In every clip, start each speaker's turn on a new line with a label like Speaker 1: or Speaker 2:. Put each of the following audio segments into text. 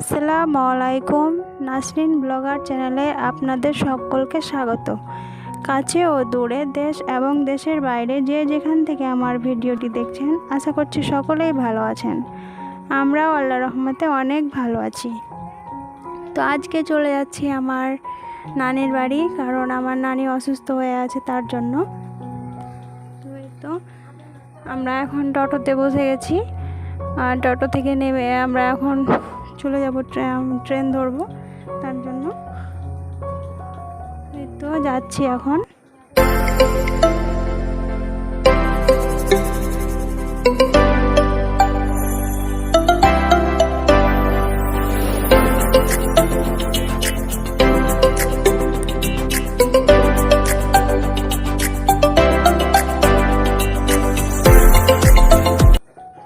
Speaker 1: আসসালামু আলাইকুম নাসরিন ব্লগার চ্যানেলে আপনাদের সকলকে স্বাগত। কাছে ও দূরে দেশ এবং দেশের বাইরে যে যেখান থেকে আমার ভিডিওটি দেখছেন, আশা করছি সকলেই ভালো আছেন। আমরাও আল্লাহ রহমতে অনেক ভালো আছি। তো আজকে চলে যাচ্ছি আমার নানির বাড়ি, কারণ আমার নানি অসুস্থ হয়ে আছে তার জন্য। তো আমরা এখন টোটোতে বসে গেছি। আর টোটো থেকে নেমে আমরা এখন চলে যাব ট্রেন ধরবো তার জন্য। তো যাচ্ছি এখন।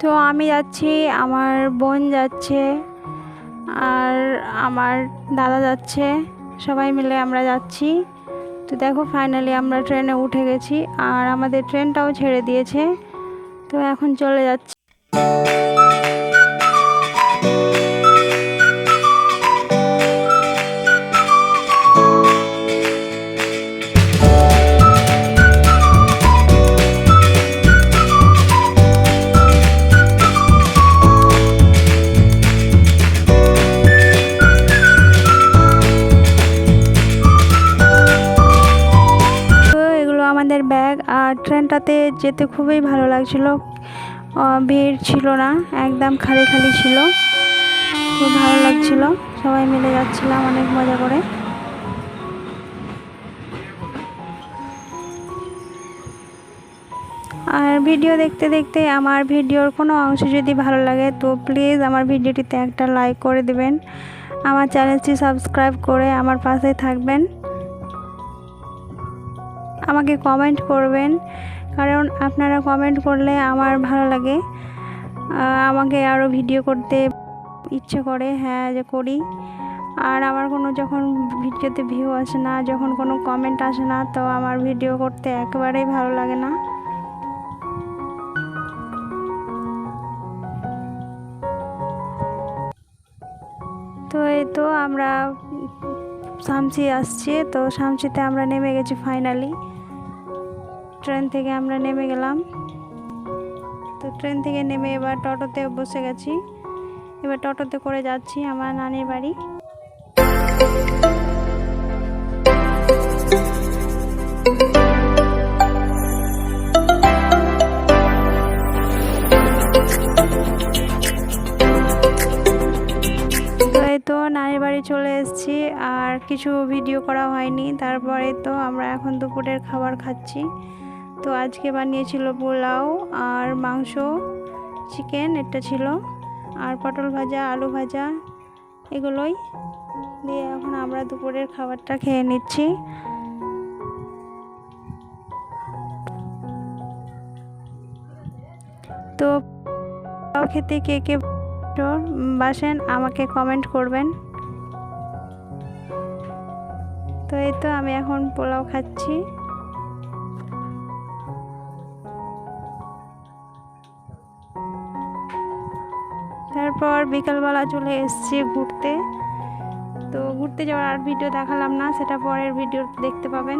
Speaker 1: তো আমি যাচ্ছি, আমার বোন যাচ্ছে, আর আমার দাদা যাচ্ছে। সবাই মিলে আমরা যাচ্ছি। তো দেখো ফাইনালি আমরা ট্রেনে উঠে গেছি আর আমাদের ট্রেনটাও ছেড়ে দিয়েছে। তো এখন চলে যাচ্ছি। ব্যাগ আর ট্রেনটাতে যেতে খুবই ভালো লাগছিল। ভিড় ছিল না, একদম খালি খালি ছিল। খুব ভালো লাগছিল, সবাই মিলে যাচ্ছিলাম, অনেক মজা করে। আর ভিডিও দেখতে দেখতে আমার ভিডিওর কোনো অংশ যদি ভালো লাগে, তো প্লিজ আমার ভিডিওটিতে একটা লাইক করে দেবেন। আমার চ্যানেলটি সাবস্ক্রাইব করে আমার পাশে থাকবেন। আমাকে কমেন্ট করবেন। কারণ আপনারা কমেন্ট করলে আমার ভালো লাগে। আমাকে আরও ভিডিও করতে ইচ্ছে করে হ্যাঁ যে করি। আর আমার কোনো যখন ভিডিওতে ভিউ আসে না, যখন কোনো কমেন্ট আসে না, তো আমার ভিডিও করতে একেবারেই ভালো লাগে না। তো এই তো আমরা শামসি আসছি, তো শামসিতে আমরা নেমে গেছি ফাইনালি ট্রেন থেকে আমরা নেমে গেলাম। তো ট্রেন থেকে নেমে এবার টোটোতে বসে গেছি। এবার টোটোতে করে যাচ্ছি আমার নানির বাড়ি। তো নানির বাড়ি চলে এসেছি, আর কিছু ভিডিও করা হয়নি। তারপরে তো আমরা এখন দুপুরের খাবার খাচ্ছি। তো আজকে বানিয়েছিল পোলাও আর মাংস চিকেন এটা ছিল, আর পটল ভাজা, আলু ভাজা, এগুলোই। দিয়ে এখন আমরা দুপুরের খাবারটা খেয়ে নিচ্ছি। তো পোলাও খেতে কে কে বাসেন, আমাকে কমেন্ট করবেন। তো এই তো আমি এখন পোলাও খাচ্ছি। তারপর বিকালবেলা চলে এসেছি ঘুরতে। তো ঘুরতে যাওয়ার আর ভিডিও দেখালাম না, সেটা পরের ভিডিও দেখতে পাবেন।